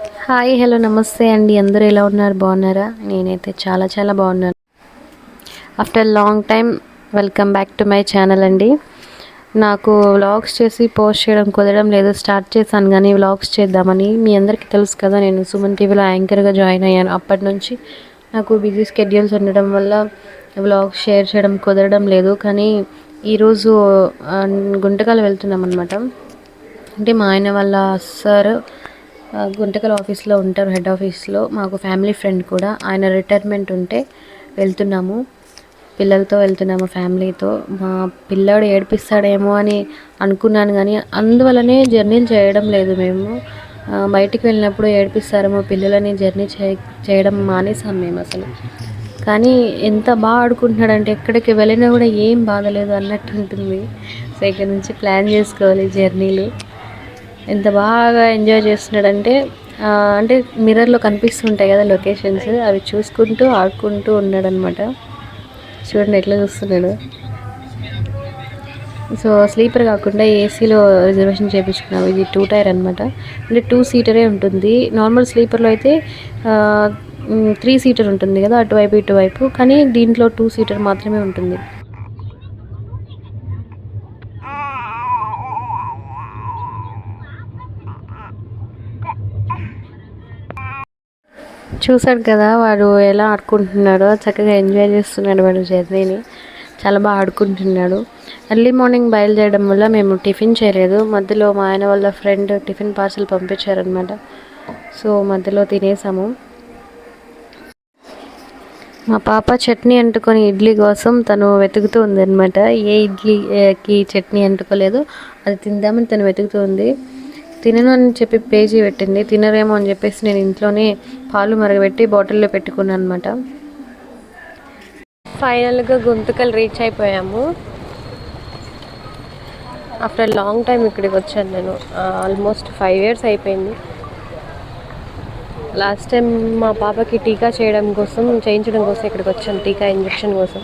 Hi hello నమస్తే అండి. అందరూ ఎలా ఉన్నారు? బాగున్నారా? నేనైతే చాలా చాలా బాగున్నాను. After long time welcome back to my channel అండి. నాకు వ్లాగ్స్ చేసి పోస్ట్ చేయడం కుదరడం లేదు. స్టార్ట్ చేశాను కానీ వ్లాగ్స్ చేద్దామని మీ అందరికీ తెలుసు కదా నేను సుమన్ టీవీలో యాంకర్గా జాయిన్ అయ్యాను. అప్పటి నుంచి నాకు బిజీ స్కెడ్యూల్స్ ఉండడం వల్ల వ్లాగ్స్ షేర్ చేయడం కుదరడం లేదు. కానీ ఈరోజు గుంటకాలు వెళ్తున్నాం అనమాట అంటే మా ఆయన వాళ్ళ సార్ గుంటకల్ ఆఫీస్లో ఉంటారు హెడ్ ఆఫీస్లో. మాకు ఫ్యామిలీ ఫ్రెండ్ కూడా. ఆయన రిటైర్మెంట్ ఉంటే వెళ్తున్నాము. పిల్లలతో వెళ్తున్నాము ఫ్యామిలీతో. మా పిల్లాడు ఏడిపిస్తాడేమో అని అనుకున్నాను కానీ అందువల్లనే జర్నీలు చేయడం లేదు మేము. బయటికి వెళ్ళినప్పుడు ఏడిపిస్తారేమో పిల్లలని జర్నీ చేయ చేయడం మానేసాం మేము అసలు. కానీ ఎంత బాగా ఆడుకుంటున్నాడంటే ఎక్కడికి వెళ్ళినా కూడా ఏం బాధలేదు అన్నట్టు ఉంటుంది. సో ఇక్కడ నుంచి ప్లాన్ చేసుకోవాలి జర్నీలు. ఎంత బాగా ఎంజాయ్ చేస్తున్నాడంటే అంటే మిర్రర్లో కనిపిస్తుంటాయి కదా లొకేషన్స్ అవి చూసుకుంటూ ఆడుకుంటూ ఉన్నాడనమాట చూడండి ఎట్లా చూస్తున్నాడు. సో స్లీపర్ కాకుండా ఏసీలో రిజర్వేషన్ చేయించుకున్నాము ఇది టూ టైర్ అనమాట అంటే టూ సీటరే ఉంటుంది. నార్మల్ స్లీపర్లో అయితే త్రీ సీటర్ ఉంటుంది కదా అటువైపు ఇటువైపు. కానీ దీంట్లో టూ సీటర్ మాత్రమే ఉంటుంది. చూసాడు కదా వాడు ఎలా ఆడుకుంటున్నాడో చక్కగా ఎంజాయ్ చేస్తున్నాడు వాడు జర్నీని. చాలా బాగా ఆడుకుంటున్నాడు. ఎర్లీ మార్నింగ్ బయలుదేరడం వల్ల మేము టిఫిన్ చేయలేదు. మధ్యలో మా ఆయన వాళ్ళ ఫ్రెండ్ టిఫిన్ పార్సల్ పంపించారనమాట సో మధ్యలో తినేసాము. మా పాప చట్నీ అంటుకొని ఇడ్లీ కోసం తను వెతుకుతూ ఉంది అనమాట ఏ ఇడ్లీకి చట్నీ అంటుకోలేదు. అది తిందామని తను వెతుకుతూ ఉంది. తినను అని చెప్పి పేజీ పెట్టింది. తినరేమో అని చెప్పేసి నేను ఇంట్లోనే పాలు మరగబెట్టి బాటిల్లో పెట్టుకున్నాను అనమాట ఫైనల్గా గుంతకలు రీచ్ అయిపోయాము. ఆఫ్టర్ లాంగ్ టైం ఇక్కడికి వచ్చాను నేను. ఆల్మోస్ట్ ఫైవ్ ఇయర్స్ అయిపోయింది. లాస్ట్ టైం మా పాపకి టీకా చేయడం కోసం చేయించడం కోసం ఇక్కడికి వచ్చాను. టీకా ఇంజెక్షన్ కోసం.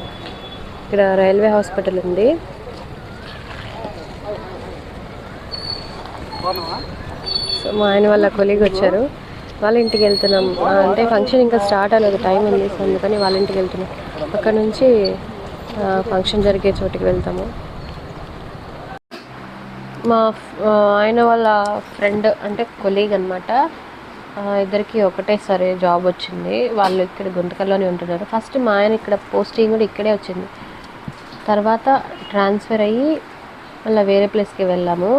ఇక్కడ రైల్వే హాస్పిటల్ ఉంది. సో మా ఆయన వాళ్ళ కొలీగ్ వచ్చారు. వాళ్ళ ఇంటికి వెళ్తున్నాం. అంటే ఫంక్షన్ ఇంకా స్టార్ట్ అవ్వలేదు. టైం ఉంది సో అందుకని వాళ్ళ ఇంటికి వెళ్తున్నాం. అక్కడ నుంచి ఫంక్షన్ జరిగే చోటికి వెళ్తాము. మా ఆయన వాళ్ళ ఫ్రెండ్ అంటే కొలీగ్ అనమాట ఇద్దరికి ఒకటేసారి జాబ్ వచ్చింది. వాళ్ళు ఇక్కడ గుంతకల్లోనే ఉంటున్నారు. ఫస్ట్ మా ఆయన ఇక్కడ పోస్టింగ్ కూడా ఇక్కడే వచ్చింది. తర్వాత ట్రాన్స్ఫర్ అయ్యి మళ్ళీ వేరే ప్లేస్కి వెళ్ళాము.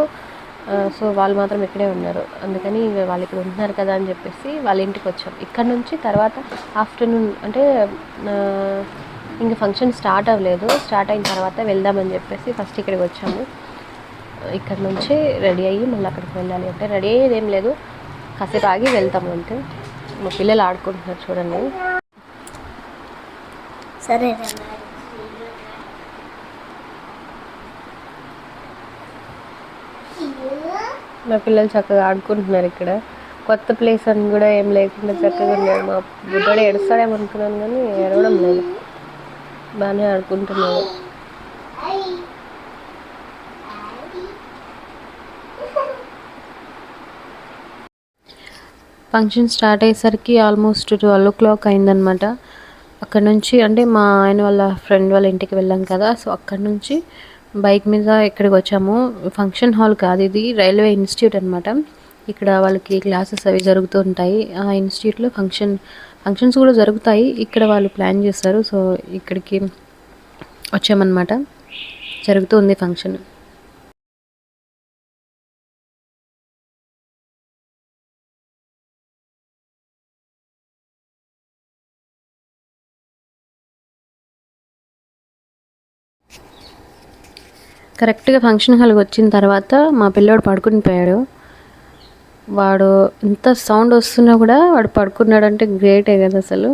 సో వాళ్ళు మాత్రం ఇక్కడే ఉన్నారు. అందుకని వాళ్ళు ఇక్కడ ఉంటున్నారు కదా అని చెప్పేసి వాళ్ళ ఇంటికి వచ్చాం. ఇక్కడ నుంచి తర్వాత ఆఫ్టర్నూన్ అంటే ఇంకా ఫంక్షన్ స్టార్ట్ అవ్వలేదు. స్టార్ట్ అయిన తర్వాత వెళ్దామని చెప్పేసి ఫస్ట్ ఇక్కడికి వచ్చాము. ఇక్కడ నుంచి రెడీ అయ్యి మళ్ళీ అక్కడికి వెళ్ళాలి అంటే రెడీ అయ్యేది ఏం లేదు. కాసేపు ఆగి వెళ్తాము అంతే. మా పిల్లలు ఆడుకుంటున్నారు చూడండి. సరే మా పిల్లలు చక్కగా ఆడుకుంటున్నారు ఇక్కడ. కొత్త ప్లేస్ అని కూడా ఏం లేకుండా చక్కగా ఉన్నాడు మా బుడ్డోడు ఏడుస్తాడేమో అనుకున్నాను కానీ ఏడవడం లేదు. బాగానే ఆడుకుంటున్నాడు. ఫంక్షన్ స్టార్ట్ అయ్యేసరికి ఆల్మోస్ట్ ట్వెల్వ్ ఓ క్లాక్ అయిందనమాట అక్కడ నుంచి అంటే మా ఆయన వాళ్ళ ఫ్రెండ్ వాళ్ళ ఇంటికి వెళ్ళాం కదా సో అక్కడ నుంచి బైక్ మీద ఇక్కడికి వచ్చాము ఫంక్షన్ హాల్ కాదు ఇది రైల్వే ఇన్స్టిట్యూట్ అనమాట ఇక్కడ వాళ్ళకి క్లాసెస్ అవి జరుగుతూ ఉంటాయి. ఆ ఇన్స్టిట్యూట్లో ఫంక్షన్ ఫంక్షన్స్ కూడా జరుగుతాయి. ఇక్కడ వాళ్ళు ప్లాన్ చేస్తారు. సో ఇక్కడికి వచ్చామన్నమాట. జరుగుతూ ఉంది ఫంక్షన్ కరెక్ట్గా ఫంక్షన్ హాల్కి వచ్చిన తర్వాత మా పిల్లోడు పడుకుని పోయాడు. వాడు ఇంత సౌండ్ వస్తున్నా కూడా వాడు పడుకున్నాడు అంటే గ్రేటే కదా అసలు.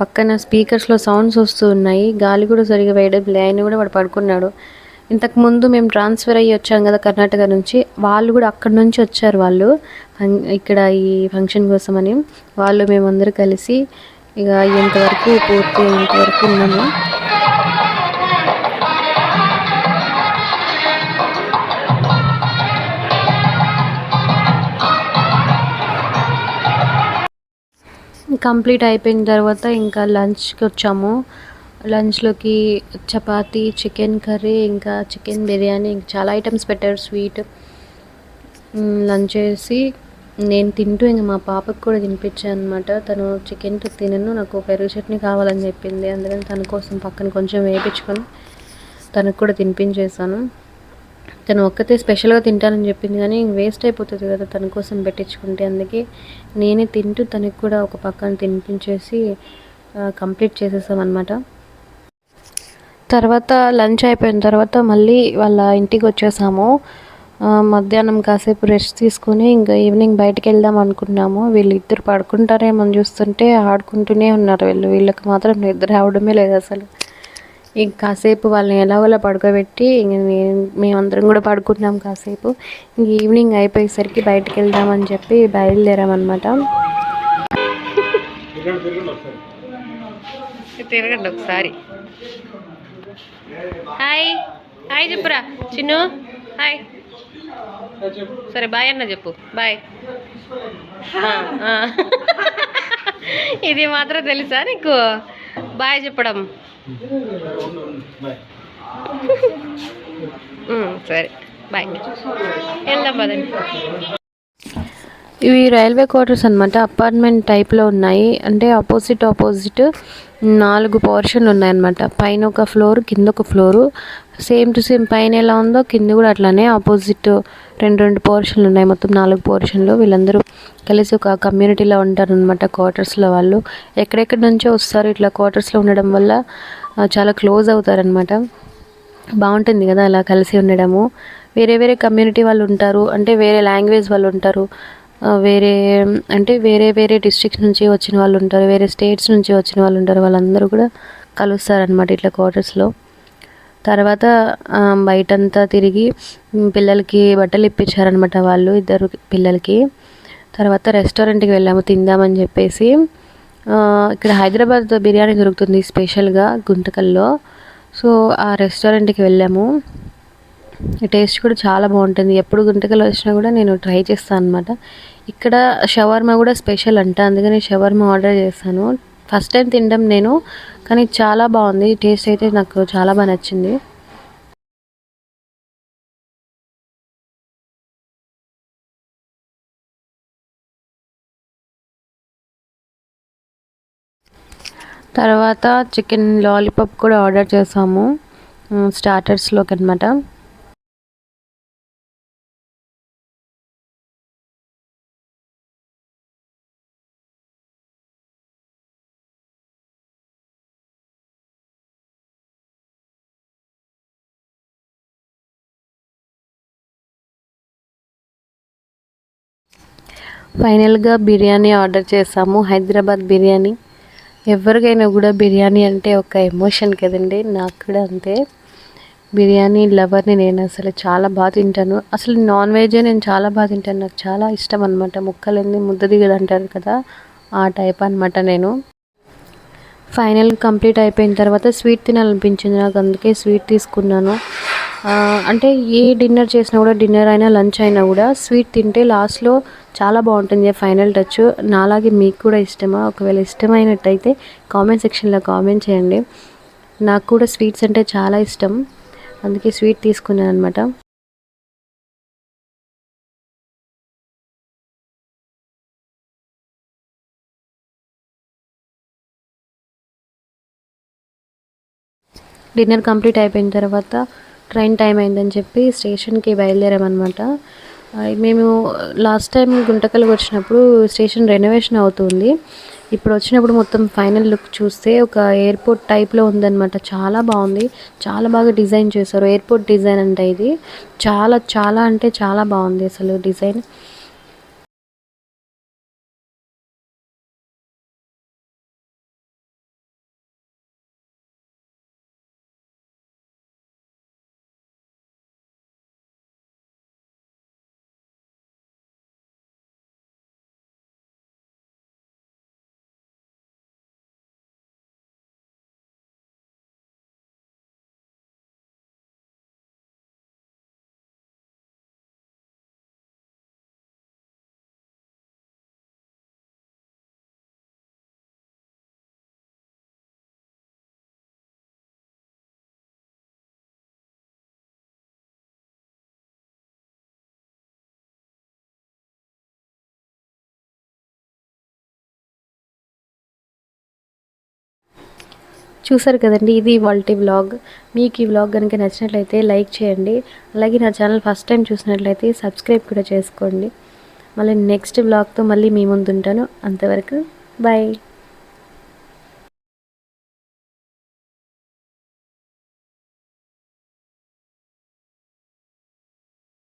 పక్కన స్పీకర్స్లో సౌండ్స్ వస్తూ ఉన్నాయి. గాలి కూడా సరిగా వేయడం లేని కూడా వాడు పడుకున్నాడు. ఇంతకు ముందు మేము ట్రాన్స్ఫర్ అయ్యి వచ్చాం కదా కర్ణాటక నుంచి. వాళ్ళు కూడా అక్కడ నుంచి వచ్చారు వాళ్ళు. ఇక్కడ ఈ ఫంక్షన్ కోసమని. వాళ్ళు మేమందరూ కలిసి ఇక ఇంతవరకు పూర్తి ఇంతవరకు ఉన్నాము. కంప్లీట్ అయిపోయిన తర్వాత ఇంకా లంచ్కి వచ్చాము. లంచ్లోకి చపాతి చికెన్ కర్రీ ఇంకా చికెన్ బిర్యానీ ఇంకా చాలా ఐటమ్స్ పెట్టారు స్వీట్. లంచ్ చేసి నేను తింటూ ఇంక మా పాపకు కూడా తినిపించాను అనమాట తను చికెన్ తినను నాకు పెరుగు చట్నీ కావాలని చెప్పింది. అందుకని తన కోసం పక్కన కొంచెం వేయించుకొని తనకు కూడా తినిపించేసాను తను ఒక్కతే స్పెషల్గా తింటానని చెప్పింది కానీ వేస్ట్ అయిపోతుంది కదా తన కోసం పెట్టించుకుంటే. అందుకే నేనే తింటూ తనకి కూడా ఒక పక్కన తినిపించేసి కంప్లీట్ చేసేసాం అనమాట తర్వాత లంచ్ అయిపోయిన తర్వాత మళ్ళీ వాళ్ళ ఇంటికి వచ్చేసాము. మధ్యాహ్నం కాసేపు రెస్ట్ తీసుకుని ఇంకా ఈవినింగ్ బయటకు వెళ్దాం అనుకున్నాము. వీళ్ళిద్దరు పడుకుంటారేమని చూస్తుంటే ఆడుకుంటూనే ఉన్నారు వీళ్ళు. వీళ్ళకి మాత్రం నిద్ర రావడమే లేదు అసలు. ఇంక కాసేపు వాళ్ళని ఎలాగోలా పడుకోబెట్టి ఇంక మేమందరం కూడా పడుకుంటున్నాం కాసేపు. ఇంక ఈవినింగ్ అయిపోయేసరికి బయటకు వెళ్దామని చెప్పి బయలుదేరామన్నమాట. తిరగండి ఒకసారి. హాయ్. హాయ్ చెప్పురా. చిన్ను. హాయ్. సరే బాయ్ అన్న చెప్పు. బాయ్. ఇది మాత్రం తెలుసా నీకు? బాయ్ చెప్పడం. సరే బాయ్ వెళ్దాం పదండి ఇవి రైల్వే క్వార్టర్స్ అనమాట అపార్ట్మెంట్ టైప్లో ఉన్నాయి. అంటే ఆపోజిట్ ఆపోజిట్ నాలుగు పోర్షన్లు ఉన్నాయన్నమాట. పైన ఒక ఫ్లోర్ కింద ఒక ఫ్లోరు. సేమ్ టు సేమ్ పైన ఎలా ఉందో కింద కూడా అట్లానే ఆపోజిట్ రెండు రెండు పోర్షన్లు ఉన్నాయి. మొత్తం నాలుగు పోర్షన్లు. వీళ్ళందరూ కలిసి ఒక కమ్యూనిటీలో ఉంటారు అనమాట క్వార్టర్స్లో వాళ్ళు. ఎక్కడెక్కడి నుంచో వస్తారు. ఇట్లా క్వార్టర్స్లో ఉండడం వల్ల చాలా క్లోజ్ అవుతారనమాట బాగుంటుంది కదా అలా కలిసి ఉండడము. వేరే వేరే కమ్యూనిటీ వాళ్ళు ఉంటారు. అంటే వేరే లాంగ్వేజ్ వాళ్ళు ఉంటారు. వేరే అంటే వేరే వేరే డిస్ట్రిక్ట్స్ నుంచి వచ్చిన వాళ్ళు ఉంటారు వేరే స్టేట్స్ నుంచి వచ్చిన వాళ్ళు ఉంటారు వాళ్ళందరూ కూడా కలుస్తారనమాట ఇట్లా క్వార్టర్స్లో తర్వాత బయటంతా తిరిగి పిల్లలకి బట్టలు ఇప్పించారనమాట వాళ్ళు ఇద్దరు పిల్లలకి. తర్వాత రెస్టారెంట్కి వెళ్ళాము తిందామని చెప్పేసి. ఇక్కడ హైదరాబాద్ బిర్యానీ దొరుకుతుంది స్పెషల్గా గుంటకల్లో సో ఆ రెస్టారెంట్కి వెళ్ళాము. టేస్ట్ కూడా చాలా బాగుంటుంది. ఎప్పుడు గుంటకలు వచ్చినా కూడా నేను ట్రై చేస్తాను అనమాట ఇక్కడ షవర్మా కూడా స్పెషల్ అంట. అందుకని షవర్మా ఆర్డర్ చేస్తాను ఫస్ట్ టైం తినడం నేను కానీ చాలా బాగుంది. టేస్ట్ అయితే నాకు చాలా బాగా నచ్చింది. తర్వాత చికెన్ లాలీపాప్ కూడా ఆర్డర్ చేసాము స్టార్టర్స్లోకి అనమాట ఫైనల్గా బిర్యానీ ఆర్డర్ చేసాము. హైదరాబాద్ బిర్యానీ. ఎవరికైనా కూడా బిర్యానీ అంటే ఒక ఎమోషన్ కదండి. నాకు కూడా అంతే. బిర్యానీ లవర్ని నేను అసలు చాలా బాగా తింటాను. అసలు నాన్ వెజే నేను చాలా బాగా తింటాను. నాకు చాలా ఇష్టం అనమాట ముక్కలన్నీ ముద్ద దిగలు అంటారు కదా ఆ టైప్ అనమాట నేను. ఫైనల్ కంప్లీట్ అయిపోయిన తర్వాత స్వీట్ తినాలనిపించింది. నాకు అందుకే స్వీట్ తీసుకున్నాను. అంటే ఏ డిన్నర్ చేసినా కూడా డిన్నర్ అయినా లంచ్ అయినా కూడా స్వీట్ తింటే లాస్ట్లో చాలా బాగుంటుంది. ఫైనల్ టచ్ నాలాగే మీకు కూడా ఇష్టమా? ఒకవేళ ఇష్టమైనట్టయితే కామెంట్ సెక్షన్లో కామెంట్ చేయండి. నాకు కూడా స్వీట్స్ అంటే చాలా ఇష్టం. అందుకే స్వీట్ తీసుకున్నాను అనమాట డిన్నర్ కంప్లీట్ అయిపోయిన తర్వాత ట్రైన్ టైం అయిందని చెప్పి స్టేషన్కి బయలుదేరామన్నమాట. మేము లాస్ట్ టైం గుంటకల్కి వచ్చినప్పుడు స్టేషన్ రెనోవేషన్ అవుతుంది. ఇప్పుడు వచ్చినప్పుడు మొత్తం ఫైనల్ లుక్ చూస్తే ఒక ఎయిర్పోర్ట్ టైప్లో ఉందన్నమాట. చాలా బాగుంది. చాలా బాగా డిజైన్ చేశారు. ఎయిర్పోర్ట్ డిజైన్ అంటే ఇది. చాలా చాలా అంటే చాలా బాగుంది అసలు డిజైన్. చూసారు కదండి ఇది ఇవాళ వ్లాగ్. మీకు ఈ వ్లాగ్ కనుక నచ్చినట్లయితే లైక్ చేయండి. అలాగే నా ఛానల్ ఫస్ట్ టైం చూసినట్లయితే సబ్స్క్రైబ్ కూడా చేసుకోండి. మళ్ళీ నెక్స్ట్ వ్లాగ్తో మళ్ళీ మీ ముందు ఉంటాను అంతవరకు బాయ్.